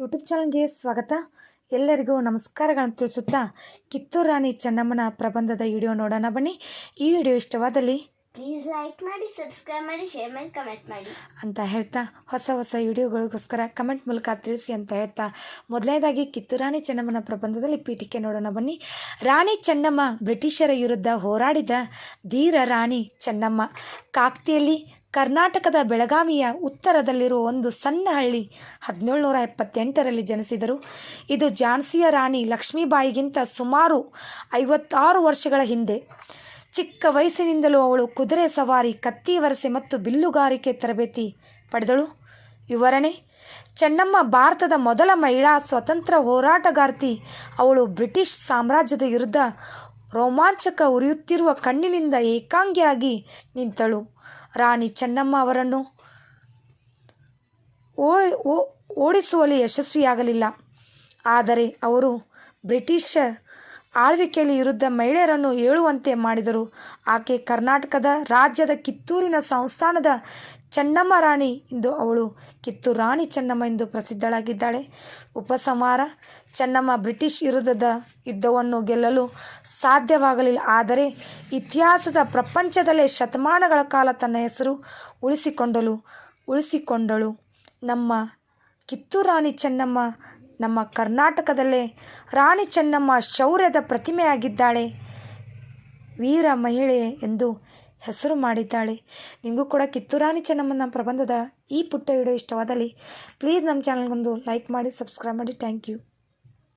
YouTube ಚಾನಲ್ಗೆ ಸ್ವಾಗತ. ಎಲ್ಲರಿಗೂ ನಮಸ್ಕಾರಗಳನ್ನು ತಿಳಿಸುತ್ತಾ ಕಿತ್ತೂರು ರಾಣಿ ಚೆನ್ನಮ್ಮನ ಪ್ರಬಂಧದ ವಿಡಿಯೋ ನೋಡೋಣ ಬನ್ನಿ. ಈ ವಿಡಿಯೋ ಇಷ್ಟವಾದಲ್ಲಿ ಪ್ಲೀಸ್ ಲೈಕ್ ಮಾಡಿ ಸಬ್ಸ್ಕ್ರೈಬ್ ಮಾಡಿ ಶೇರ್ ಮಾಡಿ ಕಮೆಂಟ್ ಮಾಡಿ. ಅಂತ ಹೇಳ್ತಾ ಹೊಸ ಹೊಸ ವಿಡಿಯೋಗಳಿಗೋಸ್ಕರ ಕಮೆಂಟ್ ಮೂಲಕ ತಿಳಿಸಿ ಅಂತ ಹೇಳ್ತಾ ಮೊದಲನೇದಾಗಿ ಕಿತ್ತೂರು ರಾಣಿ ಚೆನ್ನಮ್ಮನ ಪ್ರಬಂಧದಲ್ಲಿ ಪೀಠಿಕೆ ನೋಡೋಣ ಬನ್ನಿ. ರಾಣಿ ಚೆನ್ನಮ್ಮ ಬ್ರಿಟಿಷರ ವಿರುದ್ಧ ಹೋರಾಡಿದ ಧೀರ ರಾಣಿ ಚೆನ್ನಮ್ಮ. ಕಾಕ್ತಿಯಲ್ಲಿ ಕರ್ನಾಟಕದ ಬೆಳಗಾವಿಯ ಉತ್ತರದಲ್ಲಿರುವ ಒಂದು ಸಣ್ಣ ಹಳ್ಳಿ ಹದಿನೇಳು ನೂರ ಎಪ್ಪತ್ತೆಂಟರಲ್ಲಿ ಜನಿಸಿದರು. ಇದು ಝಾನ್ಸಿಯ ರಾಣಿ ಲಕ್ಷ್ಮೀಬಾಯಿಗಿಂತ ಸುಮಾರು ಐವತ್ತಾರು ವರ್ಷಗಳ ಹಿಂದೆ. ಚಿಕ್ಕ ವಯಸ್ಸಿನಿಂದಲೂ ಅವಳು ಕುದುರೆ ಸವಾರಿ, ಕತ್ತಿ ವರಸೆ ಮತ್ತು ಬಿಲ್ಲುಗಾರಿಕೆ ತರಬೇತಿ ಪಡೆದಳು. ವಿವರಣೆ, ಚೆನ್ನಮ್ಮ ಭಾರತದ ಮೊದಲ ಮಹಿಳಾ ಸ್ವತಂತ್ರ ಹೋರಾಟಗಾರ್ತಿ. ಅವಳು ಬ್ರಿಟಿಷ್ ಸಾಮ್ರಾಜ್ಯದ ವಿರುದ್ಧ ರೋಮಾಂಚಕ ಉರಿಯುತ್ತಿರುವ ಕಣ್ಣಿನಿಂದ ಏಕಾಂಗಿಯಾಗಿ ನಿಂತಳು. ರಾಣಿ ಚೆನ್ನಮ್ಮ ಅವರನ್ನು ಓ- ಓಡಿಸುವಲ್ಲಿ ಯಶಸ್ವಿಯಾಗಲಿಲ್ಲ. ಆದರೆ ಅವರು ಬ್ರಿಟಿಷರ್ ಆಳ್ವಿಕೆಯಲ್ಲಿ ವಿರುದ್ಧ ಮಹಿಳೆಯರನ್ನು ಏಳುವಂತೆ ಮಾಡಿದರು. ಆಕೆ ಕರ್ನಾಟಕದ ರಾಜ್ಯದ ಕಿತ್ತೂರಿನ ಸಂಸ್ಥಾನದ ಚೆನ್ನಮ್ಮ ರಾಣಿ ಎಂದು ಅವಳು ಕಿತ್ತೂರು ರಾಣಿ ಚೆನ್ನಮ್ಮ ಎಂದು ಪ್ರಸಿದ್ಧಳಾಗಿದ್ದಾಳೆ. ಉಪಸಂಹಾರ, ಚೆನ್ನಮ್ಮ ಬ್ರಿಟಿಷ್ ವಿರುದ್ಧದ ಯುದ್ಧವನ್ನು ಗೆಲ್ಲಲು ಸಾಧ್ಯವಾಗಲಿಲ್ಲ. ಆದರೆ ಇತಿಹಾಸದ ಪ್ರಪಂಚದಲ್ಲೇ ಶತಮಾನಗಳ ಕಾಲ ತನ್ನ ಹೆಸರು ಉಳಿಸಿಕೊಂಡಳು ಉಳಿಸಿಕೊಂಡಳು. ನಮ್ಮ ಕಿತ್ತೂರು ರಾಣಿ ಚೆನ್ನಮ್ಮ ನಮ್ಮ ಕರ್ನಾಟಕದಲ್ಲೇ ರಾಣಿ ಚೆನ್ನಮ್ಮ ಶೌರ್ಯದ ಪ್ರತಿಮೆಯಾಗಿದ್ದಾಳೆ. ವೀರ ಮಹಿಳೆ ಎಂದು ಹೆಸರು ಮಾಡಿದ್ದಾಳೆ. ನಿಮಗೂ ಕೂಡ ಕಿತ್ತೂರಾಣಿ ಚೆನ್ನಮ್ಮನ ಪ್ರಬಂಧದ ಈ ಪುಟ್ಟ ವಿಡಿಯೋ ಇಷ್ಟವಾದಲ್ಲಿ ಪ್ಲೀಸ್ ನಮ್ಮ ಚಾನಲ್ಗೊಂದು ಲೈಕ್ ಮಾಡಿ ಸಬ್ಸ್ಕ್ರೈಬ್ ಮಾಡಿ. Thank you